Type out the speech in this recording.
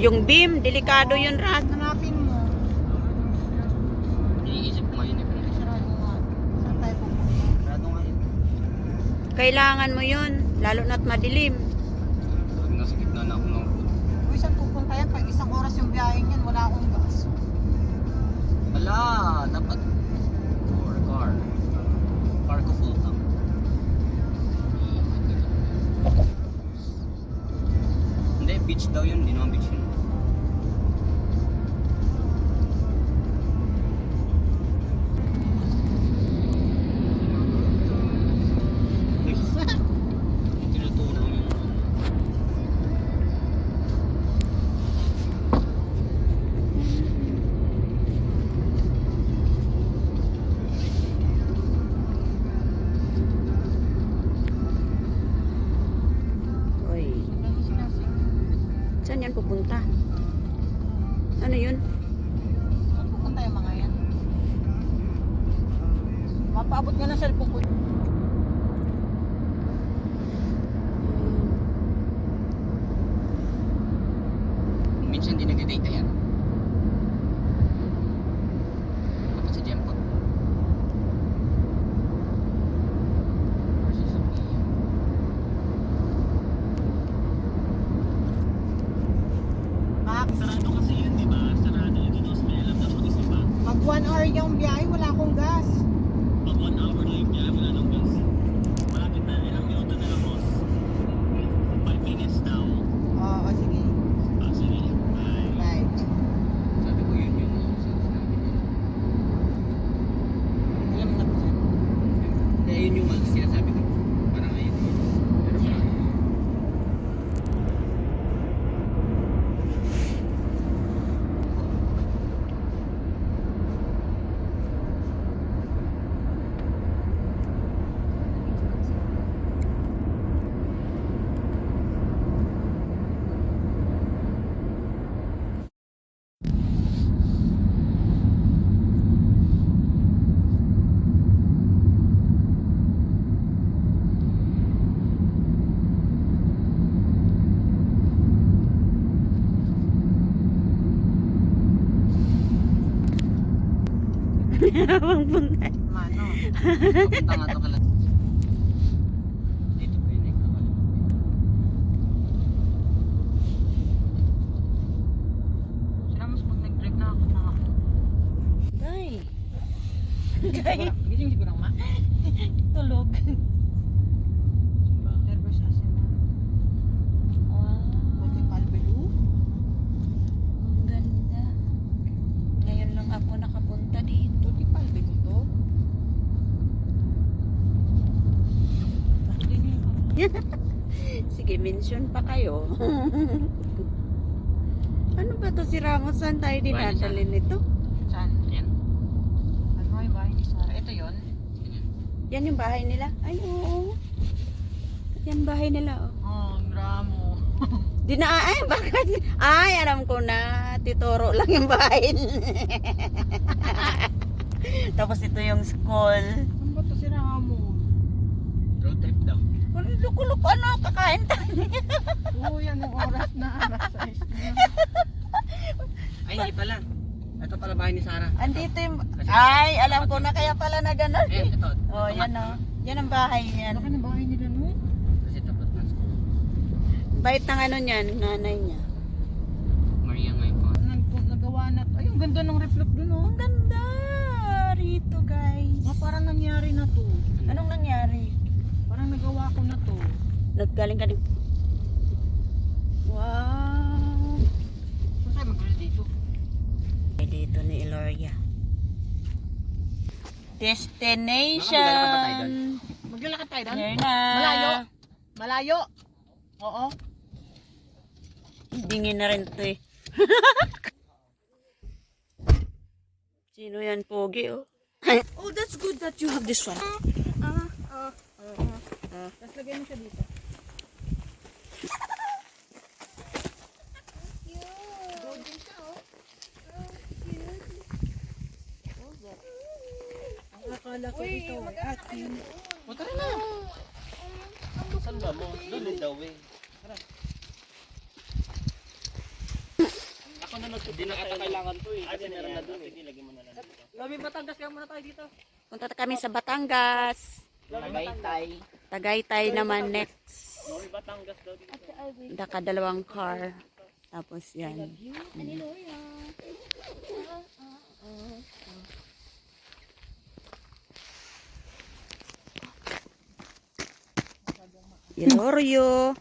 Yung beam, delikado yun, Rat. Hanapin mo. Iniisip ko ngayon eh. Sarado nga. Saan tayo pupunta? Sarado nga yun. Kailangan mo yun, lalo na't madilim. Nasa gitna na ako ng. Uy, saan pupunta yan? Pag isang oras beach daw yun. Naman beach yun. Saan yan pupunta? Ano yun? Saan pupunta yung mga yan? Mapaabot nga ng cellphone ko. Minsan din nagde-data yan. 1 hour yung biyahe, wala akong gas. Pag 1 hour Habang punta. Mano. Papunta nga to kalat. Gising siguro ma. Tulog. Simba. Nervous kasi na. Wow. Buti palbelu. Ang ganda. Ngayon lang ako nakapunta dito. Buti palbelu to. Bakit din yung Sige, mention pa kayo. ano ba to si Ramos? Saan tayo dinadali nito? Saan? Yan. Ano nga yung bahay ni Sarah? Ito yun. Yan yung bahay nila? Ay, oo. Yan bahay nila, oh. Oh, ang ramo. Di na, ay, bakit? Ay, alam ko na. Tituro lang yung bahay. Tapos ito yung school. Ano ba to si Ramo? Road trip daw. Luko-luko, ano? Kakain tayo. Oo, yan ang oras na. Alas 6 na. Ay, hindi pala. Ito pala bahay ni Sarah. Andito yung... Ay, alam ko na kaya pala na gano'n. Eh, ito. Oh, yan oh. Yan ang bahay niyan. Laki ng bahay nila no? Kasi tapat ng school. Bait ng ano niyan, nanay niya. Maria ngayon po. Nag nagawa na. Ay, ang ganda ng reflect dun oh. Ang ganda rito, guys. Ah, parang nangyari na to. Anong nangyari? Parang nagawa ko na to. Naggaling ka din. Wow. Saan tayo mag dito? Ay, dito ni Eloria. Destination. Maglalakad tayo doon? Here na. Malayo. Malayo. Oo. Bingin na rin to eh. Sino yan, Pogi, oh? oh, that's good that you have this one. Tapos lagay mo siya dito. Akala ko ito atin. O tara na. Saan ba mo? Doon daw eh. ano na Hindi na ata kailangan to eh. Kasi meron na doon eh. Sige, lagyan mo na lang dito. Lami Batangas kaya muna tayo dito. Punta kami sa Batangas. Tagaytay. Tagaytay naman next. Nakadalawang car. Tapos yan. Ilorio.